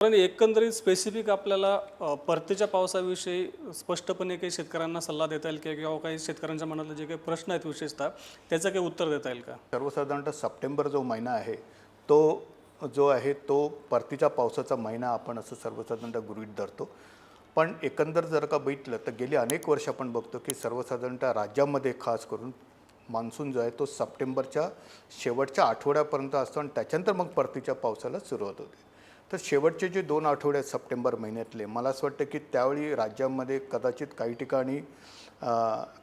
पण एकंदरीत स्पेसिफिक आपल्याला परतीच्या पावसाविषयी स्पष्टपणे काही शेतकऱ्यांना सल्ला देता येईल किंवा किंवा काही शेतकऱ्यांच्या मनातले जे काही प्रश्न आहेत विशेषतः त्याचं काही उत्तर देता येईल का? सर्वसाधारणतः सप्टेंबर जो महिना आहे तो जो आहे तो परतीच्या पावसाचा महिना आपण असं सर्वसाधारणतः गृहीत धरतो. पण एकंदर जर का बघितलं तर गेली अनेक वर्ष आपण बघतो की सर्वसाधारणतः राज्यामध्ये खास करून मान्सून जो आहे तो सप्टेंबरच्या शेवटच्या आठवड्यापर्यंत असतो आणि त्याच्यानंतर मग परतीच्या पावसाला सुरुवात होते. तर शेवटचे जे दोन आठवडे आहेत सप्टेंबर महिन्यातले मला असं वाटतं की त्यावेळी राज्यामध्ये कदाचित काही ठिकाणी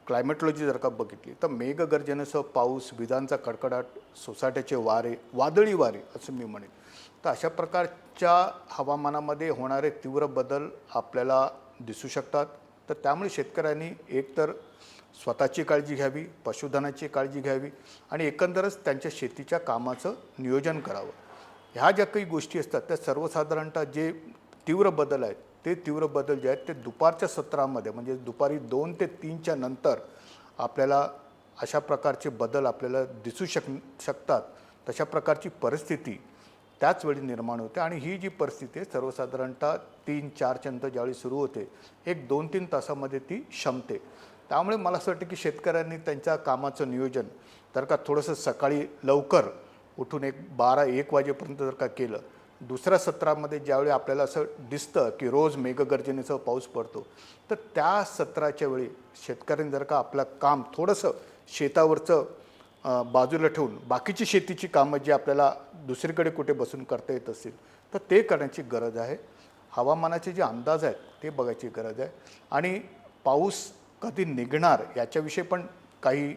क्लायमेटॉलॉजी जर का बघितली तर मेघगर्जनेसह पाऊस विजांचा कडकडाट सोसाट्याचे वारे वादळी वारे असं मी म्हणेन. तर अशा प्रकारच्या हवामानामध्ये होणारे तीव्र बदल आपल्याला दिसू शकतात. तर त्यामुळे शेतकऱ्यांनी एकतर स्वतःची काळजी घ्यावी पशुधनाची काळजी घ्यावी आणि एकंदरच त्यांच्या शेतीच्या कामाचं नियोजन करावं. ह्या ज्या काही गोष्टी असतात त्या सर्वसाधारणतः जे तीव्र बदल आहेत ते तीव्र बदल जे आहेत ते दुपारच्या सत्रामध्ये म्हणजे दुपारी दोन ते तीनच्या नंतर आपल्याला अशा प्रकारचे बदल आपल्याला दिसू शक शकतात तशा प्रकारची परिस्थिती त्याच वेळी निर्माण होते. आणि ही जी परिस्थिती आहे सर्वसाधारणतः तीन चारच्या नंतर ज्यावेळी सुरू होते एक दोन तीन तासामध्ये ती शमते त्यामुळे मला असं वाटतं की शेतकऱ्यांनी त्यांच्या कामाचं नियोजन तर का थोडंसं सकाळी लवकर उठून एक बारा एक वाजेपर्यंत जर का केलं दुसऱ्या सत्रामध्ये ज्यावेळी आपल्याला असं दिसतं की रोज मेघगर्जनेचा पाऊस पडतो तर त्या सत्राच्या वेळी शेतकऱ्यांनी जर का आपलं काम थोडंसं शेतावरचं बाजूला ठेवून बाकीची शेतीची कामं जी आपल्याला दुसरीकडे कुठे बसून करता येत असतील तर ते करण्याची गरज आहे. हवामानाचे जे अंदाज आहेत ते बघायची गरज आहे. आणि पाऊस कधी निघणार याच्याविषयी पण काही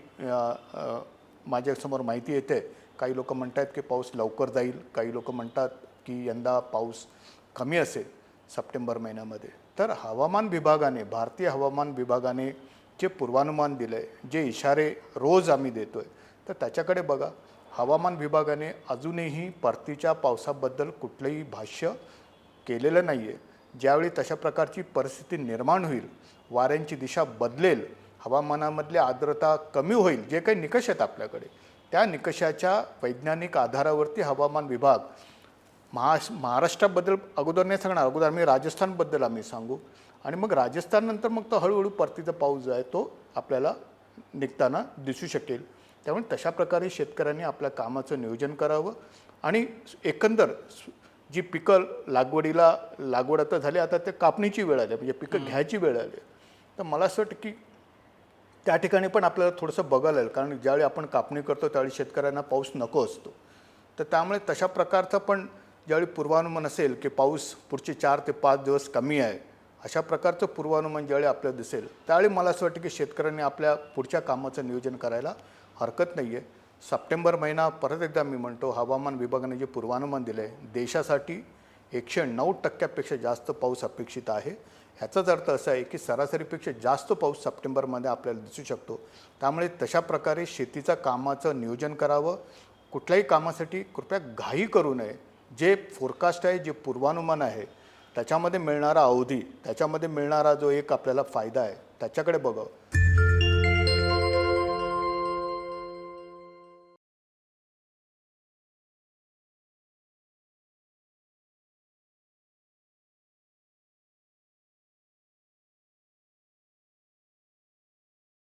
माझ्यासमोर माहिती येते. काही लोक म्हणतात की पाऊस लवकर जाईल. काही लोक म्हणतात की यंदा पाऊस कमी असेल सप्टेंबर महिन्यामध्ये. तर हवामान विभागाने भारतीय हवामान विभागाने जे पूर्वानुमान दिलं आहे जे इशारे रोज आम्ही देतो आहे तर त्याच्याकडे बघा. हवामान विभागाने अजूनही परतीच्या पावसाबद्दल कुठलंही भाष्य केलेलं नाही आहे ज्यावेळी तशा प्रकारची परिस्थिती निर्माण होईल वाऱ्यांची दिशा बदलेल हवामानामधली आर्द्रता कमी होईल जे काही निकष आहेत आपल्याकडे त्या निकषाच्या वैज्ञानिक आधारावरती हवामान विभाग महाश महाराष्ट्राबद्दल अगोदर नाही सांगणार अगोदर आम्ही राजस्थानबद्दल आम्ही सांगू. आणि मग राजस्थाननंतर मग तो हळूहळू परतीचा पाऊस जो आहे तो आपल्याला निघताना दिसू शकेल. त्यामुळे तशा प्रकारे शेतकऱ्यांनी आपल्या कामाचं नियोजन करावं आणि एकंदर जी पिकं लागवडीला लागवड आता झाली आता ते कापणीची वेळ आली म्हणजे पिकं घ्यायची वेळ आली. तर मला असं वाटतं की त्या ठिकाणी पण आपल्याला थोडंसं बघायला लागेल कारण ज्यावेळी आपण कापणी करतो त्यावेळी शेतकऱ्यांना पाऊस नको असतो. तर त्यामुळे तशा प्रकारचं पण ज्यावेळी पूर्वानुमान असेल की पाऊस पुढचे चार ते पाच दिवस कमी आहे अशा प्रकारचं पूर्वानुमान ज्यावेळी आपल्याला दिसेल त्यावेळी मला असं वाटतं की शेतकऱ्यांनी आपल्या पुढच्या कामाचं नियोजन करायला हरकत नाही आहे सप्टेंबर महिना परत एकदा मी म्हणतो हवामान विभागाने जे पूर्वानुमान दिलं आहे देशासाठी एकशे नऊ टक्क्यापेक्षा जास्त पाऊस अपेक्षित आहे. ह्याचाच अर्थ असा आहे की सरासरीपेक्षा जास्त पाऊस सप्टेंबरमध्ये आपल्याला दिसू शकतो. त्यामुळे तशा प्रकारे शेतीचा कामाचं नियोजन करावं. कुठल्याही कामासाठी कृपया घाई करू नये. जे फोरकास्ट आहे जे पूर्वानुमान आहे त्याच्यामध्ये मिळणारा अवधी त्याच्यामध्ये मिळणारा जो एक आपल्याला फायदा आहे त्याच्याकडे बघावं.